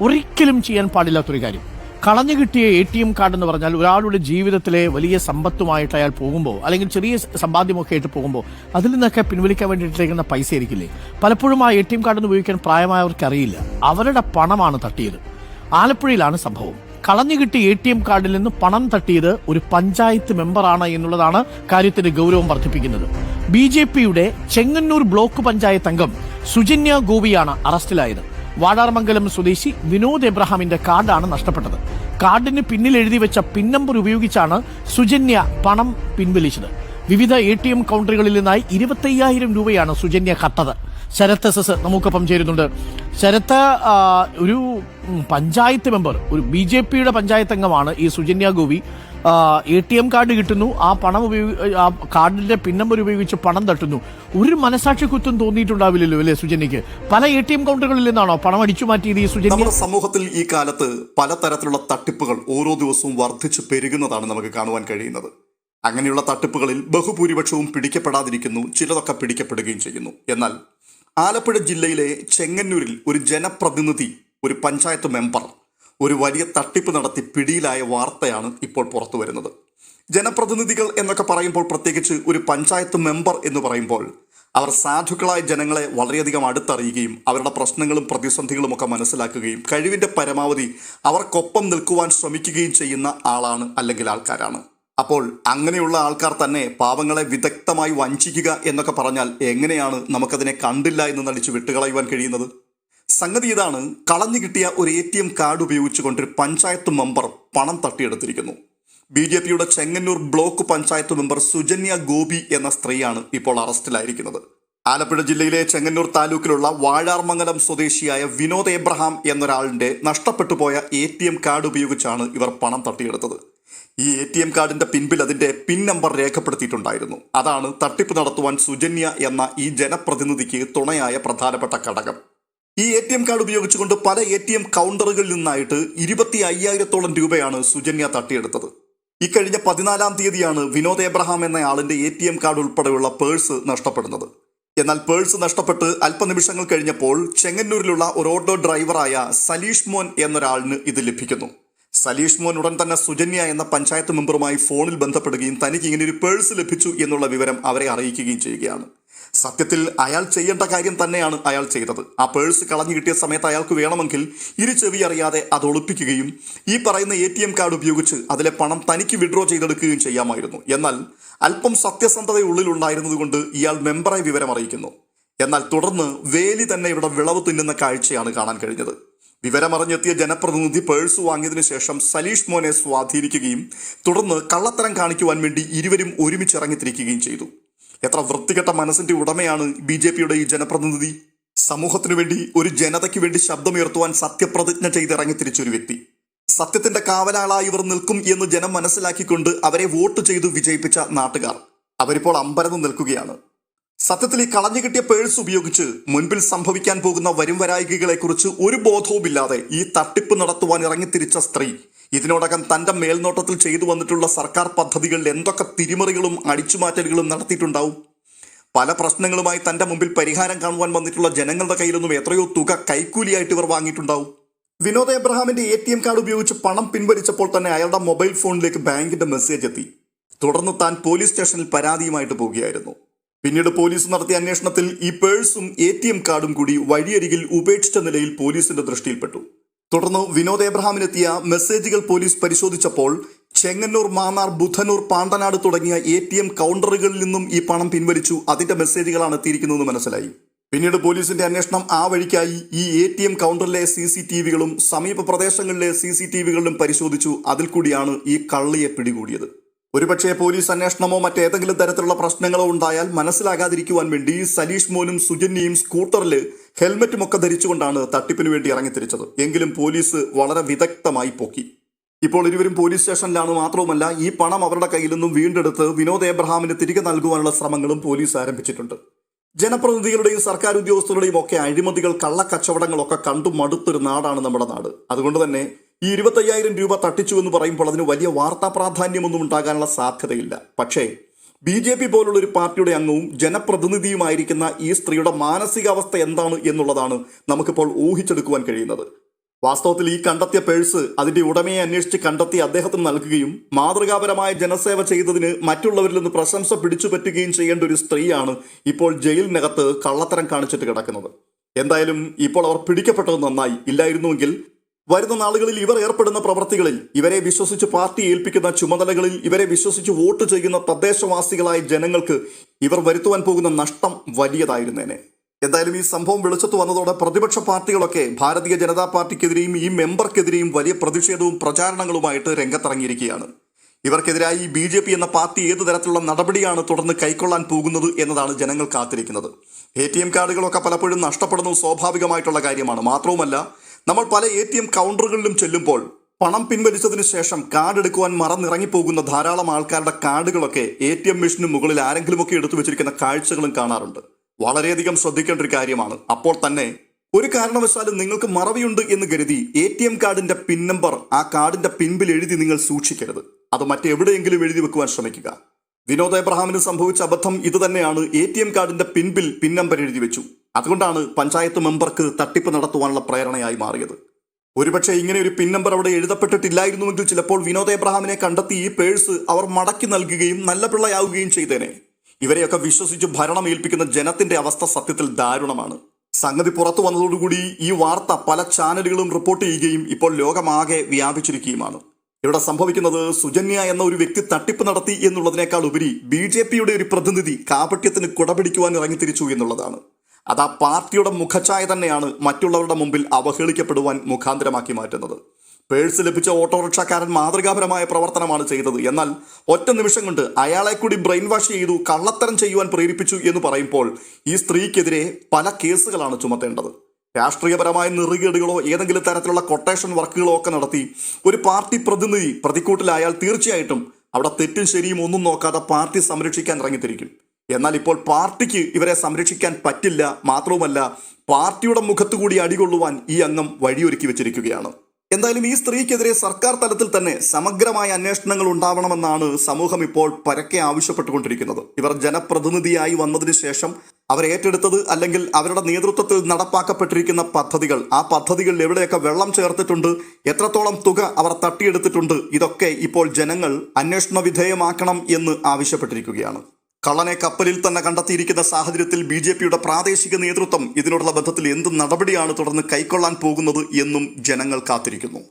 ഒരിക്കലും ചെയ്യാൻ പാടില്ലാത്തൊരു കാര്യം. കളഞ്ഞു കിട്ടിയ എ ടി എം കാർഡ് എന്ന് പറഞ്ഞാൽ ഒരാളുടെ ജീവിതത്തിലെ വലിയ സമ്പത്തുമായിട്ട് അയാൾ പോകുമ്പോൾ അല്ലെങ്കിൽ ചെറിയ സമ്പാദ്യമൊക്കെ ആയിട്ട് പോകുമ്പോൾ അതിൽ നിന്നൊക്കെ പിൻവലിക്കാൻ വേണ്ടിയിട്ടിരിക്കുന്ന പൈസ ആയിരിക്കില്ലേ? പലപ്പോഴും ആ എ ടി എം കാർഡ് ഉപയോഗിക്കാൻ പ്രായമായവർക്ക് അറിയില്ല അവരുടെ പണമാണ് തട്ടിയത്. ആലപ്പുഴയിലാണ് സംഭവം. കളഞ്ഞു കിട്ടിയ എ ടി എം കാർഡിൽ നിന്ന് പണം തട്ടിയത് ഒരു പഞ്ചായത്ത് മെമ്പറാണ് എന്നുള്ളതാണ് കാര്യത്തിന്റെ ഗൗരവം വർദ്ധിപ്പിക്കുന്നത്. ബി ജെ പിയുടെ ചെങ്ങന്നൂർ ബ്ലോക്ക് പഞ്ചായത്ത് അംഗം സുജന്യ ഗോപിയാണ് അറസ്റ്റിലായത്. വാടാർമംഗലം സ്വദേശി വിനോദ് എബ്രഹാമിന്റെ കാർഡാണ് നഷ്ടപ്പെട്ടത്. കാർഡിന് പിന്നിൽ എഴുതി വെച്ച പിൻ നമ്പർ ഉപയോഗിച്ചാണ് സുജന്യ പണം പിൻവലിച്ചത്. വിവിധ എ ടി എം കൗണ്ടറുകളിൽ നിന്നായി ഇരുപത്തയ്യായിരം രൂപയാണ് സുജന്യ കട്ടത്. ശരത്ത് എസ് എസ് നമുക്കൊപ്പം ചേരുന്നുണ്ട്. ശരത്ത് ഒരു പഞ്ചായത്ത് മെമ്പർ ഒരു ബി ജെ പിയുടെ പഞ്ചായത്ത് അംഗമാണ് ഈ Sujanya Gopi. A T M card കിട്ടുന്നു. ആ പണം ഉപയോഗി ആ കാർഡിന്റെ പിൻ നമ്പർ ഉപയോഗിച്ച് പണം തട്ടുന്നു. ഒരു മനസാക്ഷി കുത്തും തോന്നിയിട്ടുണ്ടാവില്ലല്ലോ അല്ലേ സുജനിക്ക് പല എ ടി എം കൗണ്ടറുകളിൽ നിന്നാണോ പണം അടിച്ചു മാറ്റിയത് ഈ സുജനി നമ്മുടെ സമൂഹത്തിൽ ഈ കാലത്ത് പലതരത്തിലുള്ള തട്ടിപ്പുകൾ ഓരോ ദിവസവും വർദ്ധിച്ചു പെരുകുന്നതാണ് നമുക്ക് കാണുവാൻ കഴിയുന്നത്. അങ്ങനെയുള്ള തട്ടിപ്പുകളിൽ ബഹുഭൂരിപക്ഷവും പിടിക്കപ്പെടാതിരിക്കുന്നു ചിലതൊക്കെ പിടിക്കപ്പെടുകയും ചെയ്യുന്നു. എന്നാൽ ആലപ്പുഴ ജില്ലയിലെ ചെങ്ങന്നൂരിൽ ഒരു ജനപ്രതിനിധി ഒരു പഞ്ചായത്ത് മെമ്പർ ഒരു വലിയ തട്ടിപ്പ് നടത്തി പിടിയിലായ വാർത്തയാണ് ഇപ്പോൾ പുറത്തു വരുന്നത്. ജനപ്രതിനിധികൾ എന്നൊക്കെ പറയുമ്പോൾ പ്രത്യേകിച്ച് ഒരു പഞ്ചായത്ത് മെമ്പർ എന്ന് പറയുമ്പോൾ അവർ സാധുക്കളായ ജനങ്ങളെ വളരെയധികം അടുത്തറിയുകയും അവരുടെ പ്രശ്നങ്ങളും പ്രതിസന്ധികളും ഒക്കെ മനസ്സിലാക്കുകയും കഴിവിന്റെ പരമാവധി അവർക്കൊപ്പം നിൽക്കുവാൻ ശ്രമിക്കുകയും ചെയ്യുന്ന ആളാണ് അല്ലെങ്കിൽ ആൾക്കാരാണ്. അപ്പോൾ അങ്ങനെയുള്ള ആൾക്കാർ തന്നെ പാവങ്ങളെ വിദഗ്ധമായി വഞ്ചിക്കുക എന്നൊക്കെ പറഞ്ഞാൽ എങ്ങനെയാണ് നമുക്കതിനെ കണ്ടില്ല എന്ന് നടിച്ച് വിട്ടുകളയുവാൻ കഴിയുന്നത്? സംഗതി ഇതാണ്. കളഞ്ഞു കിട്ടിയ ഒരു എ ടി എം കാർഡ് ഉപയോഗിച്ചുകൊണ്ട് ഒരു പഞ്ചായത്ത് മെമ്പർ പണം തട്ടിയെടുത്തിരിക്കുന്നു. ബി ജെ പിയുടെ ചെങ്ങന്നൂർ ബ്ലോക്ക് പഞ്ചായത്ത് മെമ്പർ സുജന്യ ഗോപി എന്ന സ്ത്രീയാണ് ഇപ്പോൾ അറസ്റ്റിലായിരിക്കുന്നത്. ആലപ്പുഴ ജില്ലയിലെ ചെങ്ങന്നൂർ താലൂക്കിലുള്ള വാഴാർമംഗലം സ്വദേശിയായ വിനോദ് എബ്രഹാം എന്നൊരാളിന്റെ നഷ്ടപ്പെട്ടു പോയ എ ടി എം കാർഡ് ഉപയോഗിച്ചാണ് ഇവർ പണം തട്ടിയെടുത്തത്. ഈ എ ടി എം കാർഡിന്റെ പിൻപിൽ അതിന്റെ പിൻ നമ്പർ രേഖപ്പെടുത്തിയിട്ടുണ്ടായിരുന്നു. അതാണ് തട്ടിപ്പ് നടത്തുവാൻ സുജന്യ എന്ന ഈ ജനപ്രതിനിധിക്ക് തുണയായ പ്രധാനപ്പെട്ട ഘടകം. ഈ എ ടി എം കാർഡ് ഉപയോഗിച്ചുകൊണ്ട് പല എ ടി എം കൗണ്ടറുകളിൽ നിന്നായിട്ട് ഇരുപത്തി അയ്യായിരത്തോളം രൂപയാണ് സുജന്യ തട്ടിയെടുത്തത്. ഇക്കഴിഞ്ഞ പതിനാലാം തീയതിയാണ് വിനോദ് എബ്രഹാം എന്ന ആളിന്റെ എ ടി എം കാർഡ് ഉൾപ്പെടെയുള്ള പേഴ്സ് നഷ്ടപ്പെടുന്നത്. എന്നാൽ പേഴ്സ് നഷ്ടപ്പെട്ട് അല്പനിമിഷങ്ങൾ കഴിഞ്ഞപ്പോൾ ചെങ്ങന്നൂരിലുള്ള ഒരു ഓട്ടോ ഡ്രൈവറായ സലീഷ് മോൻ എന്നൊരാളിന് ഇത് ലഭിക്കുന്നു. സലീഷ് മോൻ ഉടൻ തന്നെ സുജന്യ എന്ന പഞ്ചായത്ത് മെമ്പറുമായി ഫോണിൽ ബന്ധപ്പെടുകയും തനിക്ക് ഇങ്ങനെ ഒരു പേഴ്സ് ലഭിച്ചു എന്നുള്ള വിവരം അവരെ അറിയിക്കുകയും ചെയ്യുകയാണ്. സത്യത്തിൽ അയാൾ ചെയ്യേണ്ട കാര്യം തന്നെയാണ് അയാൾ ചെയ്തത്. ആ പേഴ്സ് കളഞ്ഞു കിട്ടിയ സമയത്ത് അയാൾക്ക് വേണമെങ്കിൽ ഇരു ചെവി അറിയാതെ അത് ഒളിപ്പിക്കുകയും ഈ പറയുന്ന എ ടി എം കാർഡ് ഉപയോഗിച്ച് അതിലെ പണം തനിക്ക് വിഡ്രോ ചെയ്തെടുക്കുകയും ചെയ്യാമായിരുന്നു. എന്നാൽ അല്പം സത്യസന്ധത ഉള്ളിലുണ്ടായിരുന്നതുകൊണ്ട് ഇയാൾ മെമ്പറായി വിവരം അറിയിക്കുന്നു. എന്നാൽ തുടർന്ന് വേലി തന്നെ ഇവിടെ വിളവ് തിന്നുന്ന കാഴ്ചയാണ് കാണാൻ കഴിഞ്ഞത്. വിവരമറിഞ്ഞെത്തിയ ജനപ്രതിനിധി പേഴ്സ് വാങ്ങിയതിനു ശേഷം സലീഷ് മോനെ സ്വാധീനിക്കുകയും തുടർന്ന് കള്ളത്തരം കാണിക്കുവാൻ വേണ്ടി ഇരുവരും ഒരുമിച്ച് ഇറങ്ങിത്തിരിക്കുകയും ചെയ്തു. എത്ര വൃത്തികെട്ട മനസ്സിന്റെ ഉടമയാണ് ബി ജെ പിയുടെ ഈ ജനപ്രതിനിധി. സമൂഹത്തിനു വേണ്ടി ഒരു ജനതയ്ക്ക് വേണ്ടി ശബ്ദമുയർത്തുവാൻ സത്യപ്രതിജ്ഞ ചെയ്ത് തിരിച്ചൊരു വ്യക്തി. സത്യത്തിന്റെ കാവലാളായി ഇവർ നിൽക്കും എന്ന് ജനം മനസ്സിലാക്കിക്കൊണ്ട് അവരെ വോട്ട് ചെയ്തു വിജയിപ്പിച്ച നാട്ടുകാർ. അവരിപ്പോൾ അമ്പരന്ന് നിൽക്കുകയാണ്. സത്യത്തിൽ ഈ കളഞ്ഞു കിട്ടിയ പേഴ്സ് ഉപയോഗിച്ച് മുൻപിൽ സംഭവിക്കാൻ പോകുന്ന വരും വരായികകളെക്കുറിച്ച് ഒരു ബോധവുമില്ലാതെ ഈ തട്ടിപ്പ് നടത്തുവാൻ ഇറങ്ങിത്തിരിച്ച സ്ത്രീ ഇതിനോടകം തന്റെ മേൽനോട്ടത്തിൽ ചെയ്തു വന്നിട്ടുള്ള സർക്കാർ പദ്ധതികളിൽ എന്തൊക്കെ തിരിമറികളും അടിച്ചുമാറ്റലുകളും നടത്തിയിട്ടുണ്ടാവും? പല പ്രശ്നങ്ങളുമായി തന്റെ മുമ്പിൽ പരിഹാരം കാണുവാൻ വന്നിട്ടുള്ള ജനങ്ങളുടെ കയ്യിലൊന്നും എത്രയോ തുക കൈക്കൂലിയായിട്ട് ഇവർ വാങ്ങിയിട്ടുണ്ടാവും. വിനോദ് എബ്രഹാമിന്റെ എ ടി എം കാർഡ് ഉപയോഗിച്ച് പണം പിൻവലിച്ചപ്പോൾ തന്നെ അയാളുടെ മൊബൈൽ ഫോണിലേക്ക് ബാങ്കിന്റെ മെസ്സേജ് എത്തി. തുടർന്ന് താൻ പോലീസ് സ്റ്റേഷനിൽ പരാതിയുമായിട്ട് പോവുകയായിരുന്നു. പിന്നീട് പോലീസ് നടത്തിയ അന്വേഷണത്തിൽ ഈ പേഴ്സും എം കാർഡും കൂടി വഴിയരികിൽ ഉപേക്ഷിച്ച നിലയിൽ പോലീസിന്റെ ദൃഷ്ടിയിൽപ്പെട്ടു. തുടർന്ന് വിനോദ് എബ്രഹാമിനെത്തിയ മെസ്സേജുകൾ പോലീസ് പരിശോധിച്ചപ്പോൾ ചെങ്ങന്നൂർ മാന്നാർ ബുധനൂർ പാണ്ടനാട് തുടങ്ങിയ എ ടി എം കൗണ്ടറുകളിൽ നിന്നും ഈ പണം പിൻവലിച്ചു. അതിന്റെ മെസ്സേജുകളാണ് എത്തിയിരിക്കുന്നതെന്ന് മനസ്സിലായി. പിന്നീട് പോലീസിന്റെ അന്വേഷണം ആ വഴിക്കായി ഈ എ ടി എം കൗണ്ടറിലെ സി സി ടി വികളും സമീപ പ്രദേശങ്ങളിലെ സി സി ടി വികളിലും പരിശോധിച്ചു. അതിൽ കൂടിയാണ് ഈ കള്ളിയെ പിടികൂടിയത്. ഒരുപക്ഷെ പോലീസ് അന്വേഷണമോ മറ്റേതെങ്കിലും തരത്തിലുള്ള പ്രശ്നങ്ങളോ ഉണ്ടായാൽ മനസ്സിലാകാതിരിക്കുവാൻ വേണ്ടി സലീഷ് മോനും സുജന്യയും സ്കൂട്ടറിൽ ഹെൽമറ്റും ഒക്കെ ധരിച്ചുകൊണ്ടാണ് തട്ടിപ്പിന് വേണ്ടി ഇറങ്ങിത്തിരിച്ചത് എങ്കിലും പോലീസ് വളരെ വിദഗ്ധമായി പോക്കി. ഇപ്പോൾ ഇരുവരും പോലീസ് സ്റ്റേഷനിലാണ് മാത്രവുമല്ല ഈ പണം അവരുടെ കയ്യിൽ നിന്നും വീണ്ടെടുത്ത് വിനോദ് എബ്രഹാമിന് തിരികെ നൽകുവാനുള്ള ശ്രമങ്ങളും പോലീസ് ആരംഭിച്ചിട്ടുണ്ട്. ജനപ്രതിനിധികളുടെയും സർക്കാർ ഉദ്യോഗസ്ഥരുടെയും ഒക്കെ അഴിമതികൾ കള്ളക്കച്ചവടങ്ങളൊക്കെ കണ്ടു മടുത്തൊരു നാടാണ് നമ്മുടെ നാട്. അതുകൊണ്ട് തന്നെ ഈ ഇരുപത്തയ്യായിരം രൂപ തട്ടിച്ചു എന്ന് പറയുമ്പോൾ അതിന് വലിയ വാർത്താ പ്രാധാന്യമൊന്നും ഉണ്ടാകാനുള്ള സാധ്യതയില്ല. പക്ഷേ ബി ജെ പി പോലുള്ള ഒരു പാർട്ടിയുടെ അംഗവും ജനപ്രതിനിധിയുമായിരിക്കുന്ന ഈ സ്ത്രീയുടെ മാനസികാവസ്ഥ എന്താണ് എന്നുള്ളതാണ് നമുക്കിപ്പോൾ ഊഹിച്ചെടുക്കുവാൻ കഴിയുന്നത്. വാസ്തവത്തിൽ ഈ കണ്ടെത്തിയ പേഴ്സ് അതിന്റെ ഉടമയെ അന്വേഷിച്ച് കണ്ടെത്തി അദ്ദേഹത്തിന് നൽകുകയും മാതൃകാപരമായ ജനസേവ ചെയ്തതിന് മറ്റുള്ളവരിൽ നിന്ന് പ്രശംസ പിടിച്ചു പറ്റുകയും ചെയ്യേണ്ട ഒരു സ്ത്രീയാണ് ഇപ്പോൾ ജയിലിനകത്ത് കള്ളത്തരം കാണിച്ചിട്ട് കിടക്കുന്നത്. എന്തായാലും ഇപ്പോൾ അവർ പിടിക്കപ്പെട്ടത് നന്നായി. ഇല്ലായിരുന്നുവെങ്കിൽ വരുന്ന നാളുകളിൽ ഇവർ ഏർപ്പെടുന്ന പ്രവൃത്തികളിൽ ഇവരെ വിശ്വസിച്ച് പാർട്ടി ഏൽപ്പിക്കുന്ന ചുമതലകളിൽ ഇവരെ വിശ്വസിച്ച് വോട്ട് ചെയ്യുന്ന തദ്ദേശവാസികളായ ജനങ്ങൾക്ക് ഇവർ വരുത്തുവാൻ പോകുന്ന നഷ്ടം വലിയതായിരുന്നേനെ. എന്തായാലും ഈ സംഭവം വെളിച്ചത്ത് വന്നതോടെ പ്രതിപക്ഷ പാർട്ടികളൊക്കെ ഭാരതീയ ജനതാ പാർട്ടിക്കെതിരെയും ഈ മെമ്പർക്കെതിരെയും വലിയ പ്രതിഷേധവും പ്രചാരണങ്ങളുമായിട്ട് രംഗത്തിറങ്ങിയിരിക്കുകയാണ്. ഇവർക്കെതിരായി ബി ജെ പി എന്ന പാർട്ടി ഏത് തരത്തിലുള്ള നടപടിയാണ് തുടർന്ന് കൈക്കൊള്ളാൻ പോകുന്നത് എന്നതാണ് ജനങ്ങൾ കാത്തിരിക്കുന്നത്. എ ടി എം കാർഡുകളൊക്കെ പലപ്പോഴും നഷ്ടപ്പെടുന്നത് സ്വാഭാവികമായിട്ടുള്ള കാര്യമാണ്. മാത്രവുമല്ല നമ്മൾ പല എ ടി എം കൗണ്ടറുകളിലും ചെല്ലുമ്പോൾ പണം പിൻവലിച്ചതിന് ശേഷം കാർഡ് എടുക്കുവാൻ മറന്നിറങ്ങിപ്പോകുന്ന ധാരാളം ആൾക്കാരുടെ കാർഡുകളൊക്കെ എ ടി എം മെഷീന് മുകളിൽ ആരെങ്കിലുമൊക്കെ എടുത്തു വെച്ചിരിക്കുന്ന കാഴ്ചകളും കാണാറുണ്ട്. വളരെയധികം ശ്രദ്ധിക്കേണ്ട ഒരു കാര്യമാണ്. അപ്പോൾ തന്നെ ഒരു കാരണവശാലും നിങ്ങൾക്ക് മറവിയുണ്ട് എന്ന് കരുതി എ ടി എം കാർഡിന്റെ പിൻ നമ്പർ ആ കാർഡിന്റെ പിൻപിൽ എഴുതി നിങ്ങൾ സൂക്ഷിക്കരുത്. അത് മറ്റെവിടെയെങ്കിലും എഴുതി വെക്കുവാൻ ശ്രമിക്കുക. വിനോദ് എബ്രഹാമിന് സംഭവിച്ച അബദ്ധം ഇതുതന്നെയാണ്. എ ടി എം കാർഡിന്റെ പിൻപിൽ പിൻ നമ്പർ എഴുതി വെച്ചു. അതുകൊണ്ടാണ് പഞ്ചായത്ത് മെമ്പർക്ക് തട്ടിപ്പ് നടത്തുവാനുള്ള പ്രേരണയായി മാറിയത്. ഒരുപക്ഷെ ഇങ്ങനെ ഒരു പിൻ നമ്പർ അവിടെ എഴുതപ്പെട്ടിട്ടില്ലായിരുന്നുവെങ്കിൽ ചിലപ്പോൾ വിനോദ് എബ്രഹാമിനെ കണ്ടെത്തി ഈ പേഴ്സ് അവർ മടക്കി നൽകുകയും നല്ല പിള്ളയാവുകയും ചെയ്തേനെ. ഇവരെയൊക്കെ വിശ്വസിച്ച് ഭരണം ഏൽപ്പിക്കുന്ന ജനത്തിന്റെ അവസ്ഥ സത്യത്തിൽ ദാരുണമാണ്. സംഗതി പുറത്തു വന്നതോടുകൂടി ഈ വാർത്ത പല ചാനലുകളും റിപ്പോർട്ട് ചെയ്യുകയും ഇപ്പോൾ ലോകമാകെ വ്യാപിച്ചിരിക്കുകയുമാണ്. ഇവിടെ സംഭവിക്കുന്നത് സുജന്യ എന്ന ഒരു വ്യക്തി തട്ടിപ്പ് നടത്തി എന്നുള്ളതിനേക്കാൾ ഉപരി ബി ജെ പിയുടെ ഒരു പ്രതിനിധി കാപട്യത്തിന് കുടപിടിക്കുവാൻ ഇറങ്ങിത്തിരിച്ചു എന്നുള്ളതാണ്. അത് ആ പാർട്ടിയുടെ മുഖഛായ തന്നെയാണ് മറ്റുള്ളവരുടെ മുമ്പിൽ അവഹേളിക്കപ്പെടുവാൻ മുഖാന്തരമാക്കി മാറ്റുന്നത്. പേഴ്സ് ലഭിച്ച ഓട്ടോറിക്ഷക്കാരൻ മാതൃകാപരമായ പ്രവർത്തനമാണ് ചെയ്തത്. എന്നാൽ ഒറ്റ നിമിഷം കൊണ്ട് അയാളെ കൂടി ബ്രെയിൻ വാഷ് ചെയ്തു കള്ളത്തരം ചെയ്യുവാൻ പ്രേരിപ്പിച്ചു എന്ന് പറയുമ്പോൾ ഈ സ്ത്രീക്കെതിരെ പല കേസുകളാണ് ചുമത്തേണ്ടത്. രാഷ്ട്രീയപരമായ നെറുകേടുകളോ ഏതെങ്കിലും തരത്തിലുള്ള കൊട്ടേഷൻ വർക്കുകളോ ഒക്കെ നടത്തി ഒരു പാർട്ടി പ്രതിനിധി പ്രതിക്കൂട്ടിലായാൽ തീർച്ചയായിട്ടും അവിടെ തെറ്റും ശരിയും ഒന്നും നോക്കാതെ പാർട്ടി സംരക്ഷിക്കാൻ ഇറങ്ങിത്തിരിക്കും. എന്നാൽ ഇപ്പോൾ പാർട്ടിക്ക് ഇവരെ സംരക്ഷിക്കാൻ പറ്റില്ല. മാത്രവുമല്ല പാർട്ടിയുടെ മുഖത്തുകൂടി അടികൊള്ളുവാൻ ഈ അംഗം വഴിയൊരുക്കി വെച്ചിരിക്കുകയാണ്. എന്തായാലും ഈ സ്ത്രീക്കെതിരെ സർക്കാർ തലത്തിൽ തന്നെ സമഗ്രമായ അന്വേഷണങ്ങൾ ഉണ്ടാവണമെന്നാണ് സമൂഹം ഇപ്പോൾ പരക്കെ ആവശ്യപ്പെട്ടുകൊണ്ടിരിക്കുന്നത്. ഇവർ ജനപ്രതിനിധിയായി വന്നതിന് ശേഷം അവർ ഏറ്റെടുത്തത് അല്ലെങ്കിൽ അവരുടെ നേതൃത്വത്തിൽ നടപ്പാക്കപ്പെട്ടിരിക്കുന്ന പദ്ധതികൾ ആ പദ്ധതികളിൽ എവിടെയൊക്കെ വെള്ളം ചേർത്തിട്ടുണ്ട് എത്രത്തോളം തുക അവർ തട്ടിയെടുത്തിട്ടുണ്ട് ഇതൊക്കെ ഇപ്പോൾ ജനങ്ങൾ അന്വേഷണ വിധേയമാക്കണം എന്ന് ആവശ്യപ്പെട്ടിരിക്കുകയാണ്. കള്ളനെ കപ്പലിൽ തന്നെ കണ്ടെത്തിയിരിക്കുന്ന സാഹചര്യത്തിൽ ബി ജെ പിയുടെ പ്രാദേശിക നേതൃത്വം ഇതിനോടുള്ള ബന്ധത്തിൽ എന്ത് നടപടിയാണ് തുടർന്ന് കൈക്കൊള്ളാൻ പോകുന്നത് എന്നും ജനങ്ങൾ കാത്തിരിക്കുന്നു.